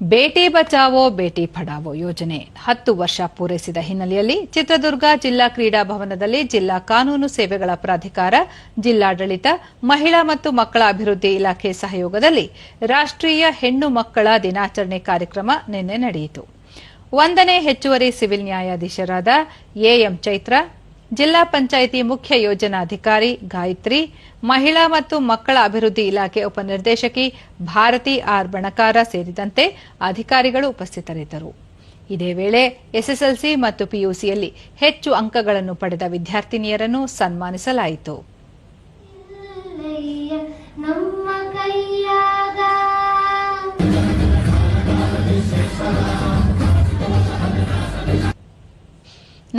ಬೇಟಿ ಬಚಾವೋ, ಬೇಟಿ ಪಡಾವೋ ಯೋಜನೆ. ಹತ್ತು ವರ್ಷ ಪೂರೈಸಿದ ಹಿನ್ನೆಲೆಯಲ್ಲಿ ಚಿತ್ರದುರ್ಗ ಜಿಲ್ಲಾ ಕ್ರೀಡಾ ಭವನದಲ್ಲಿ ಜಿಲ್ಲಾ ಕಾನೂನು ಸೇವೆಗಳ ಪ್ರಾಧಿಕಾರ, ಜಿಲ್ಲಾಡಳಿತ, ಮಹಿಳಾ ಮತ್ತು ಮಕ್ಕಳ ಅಭಿವೃದ್ಧಿ ಇಲಾಖೆ ಸಹಯೋಗದಲ್ಲಿ ರಾಷ್ಟ್ರೀಯ ಹೆಣ್ಣು ಮಕ್ಕಳ ದಿನಾಚರಣೆ ಕಾರ್ಯಕ್ರಮ ನಿನ್ನೆ ನಡೆಯಿತು. ಒಂದನೇ ಹೆಚ್ಚುವರಿ ಸಿವಿಲ್ ನ್ಯಾಯಾಧೀಶರಾದ ಎಎಂ ಚೈತ್ರ ಜಿಲ್ಲಾ ಪಂಚಾಯಿತಿ ಮುಖ್ಯ ಯೋಜನಾಧಿಕಾರಿ ಗಾಯತ್ರಿ, ಮಹಿಳಾ ಮತ್ತು ಮಕ್ಕಳ ಅಭಿವೃದ್ಧಿ ಇಲಾಖೆ ಉಪನಿರ್ದೇಶಕಿ ಭಾರತಿ ಆರ್ ಬಣಕಾರ ಸೇರಿದಂತೆ ಅಧಿಕಾರಿಗಳು ಉಪಸ್ಥಿತರಿದ್ದರು. ಇದೇ ವೇಳೆ ಎಸ್ಎಸ್ಎಲ್ಸಿ ಮತ್ತು ಪಿಯುಸಿಯಲ್ಲಿ ಹೆಚ್ಚು ಅಂಕಗಳನ್ನು ಪಡೆದ ವಿದ್ಯಾರ್ಥಿನಿಯರನ್ನು ಸನ್ಮಾನಿಸಲಾಯಿತು.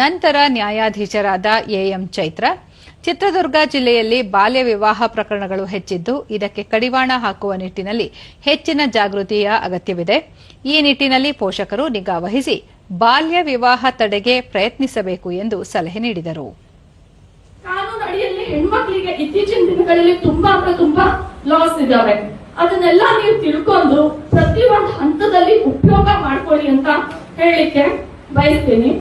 ನಂತರ ನ್ಯಾಯಾಧೀಶರಾದ ಎಎಂ ಚೈತ್ರ, ಚಿತ್ರದುರ್ಗ ಜಿಲ್ಲೆಯಲ್ಲಿ ಬಾಲ್ಯ ವಿವಾಹ ಪ್ರಕರಣಗಳು ಹೆಚ್ಚಿದ್ದು, ಇದಕ್ಕೆ ಕಡಿವಾಣ ಹಾಕುವ ನಿಟ್ಟಿನಲ್ಲಿ ಹೆಚ್ಚಿನ ಜಾಗೃತಿಯ ಅಗತ್ಯವಿದೆ. ಈ ನಿಟ್ಟಿನಲ್ಲಿ ಪೋಷಕರು ನಿಗಾ ವಹಿಸಿ ಬಾಲ್ಯ ವಿವಾಹ ತಡೆಗೆ ಪ್ರಯತ್ನಿಸಬೇಕು ಎಂದು ಸಲಹೆ ನೀಡಿದರು. ಕಾನೂನು ಹೆಣ್ಮಕ್ಳಿಗೆ ಇತ್ತೀಚಿನ ದಿನಗಳಲ್ಲಿ ತುಂಬಾ ಅಂದ್ರೆ ತುಂಬಾ ಲಾಸ್ ಇದಾವೆ. ಅದನ್ನೆಲ್ಲ ನೀವು ತಿಳ್ಕೊಂಡು ಪ್ರತಿ ಒಂದು ಹಂತದಲ್ಲಿ ಉಪಯೋಗ ಮಾಡ್ಕೊಳ್ಳಿ ಅಂತ ಹೇಳಿಕ್ಕೆ ಬಯಸ್ತೀನಿ.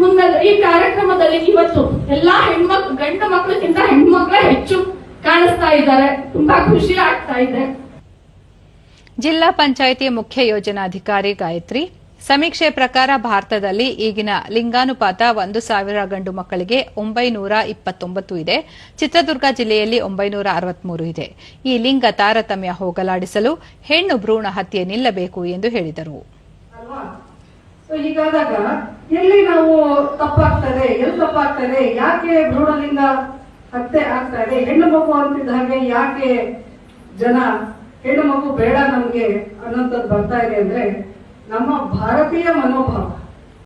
ಮುಂದೆ ಈ ಕಾರ್ಯಕ್ರಮದಲ್ಲಿ ಇವತ್ತು ಎಲ್ಲಾ ಹೆಣ್ಮಕ್ ಗಂಡು ಮಕ್ಕಳಿಗಿಂತ ಹೆಣ್ಮಕ್ಳೇ ಹೆಚ್ಚು ಕಾಣಿಸ್ತಾ ಇದ್ದಾರೆ. ತುಂಬಾ ಖುಷಿ ಆಗ್ತಾ ಇದೆ. ಜಿಲ್ಲಾ ಪಂಚಾಯಿತಿ ಮುಖ್ಯ ಯೋಜನಾಧಿಕಾರಿ ಗಾಯತ್ರಿ. ಸಮೀಕ್ಷೆ ಪ್ರಕಾರ ಭಾರತದಲ್ಲಿ ಈಗಿನ ಲಿಂಗಾನುಪಾತ ಒಂದು ಸಾವಿರ ಗಂಡು ಮಕ್ಕಳಿಗೆ ಒಂಬೈನೂರ ಇಪ್ಪತ್ತೊಂಬತ್ತು ಇದೆ. ಚಿತ್ರದುರ್ಗ ಜಿಲ್ಲೆಯಲ್ಲಿ ಒಂಬೈನೂರ ಅರವತ್ಮೂರು ಇದೆ. ಈ ಲಿಂಗ ತಾರತಮ್ಯ ಹೋಗಲಾಡಿಸಲು ಹೆಣ್ಣು ಭ್ರೂಣ ಹತ್ಯೆ ನಿಲ್ಲಬೇಕು ಎಂದು ಹೇಳಿದರು. ಎಲ್ಲಿ ನಾವು ತಪ್ಪಾಗ್ತದೆ, ಎಲ್ಲಿ ತಪ್ಪಾಗ್ತದೆ, ಯಾಕೆ ಭ್ರೂಣಲಿಂಗ ಹತ್ಯೆ ಆಗ್ತಾ ಇದೆ ಹೆಣ್ಣು ಮಗು ಅಂತಿದ್ದ ಹಾಗೆ ಯಾಕೆ ಜನ, ಹೆಣ್ಣು ಮಗು ಬೇಡ ನಮ್ಗೆ ಅನ್ನೋಂಥದ್ದು ಬರ್ತಾ ಇದೆ ಅಂದ್ರೆ ನಮ್ಮ ಭಾರತೀಯ ಮನೋಭಾವ.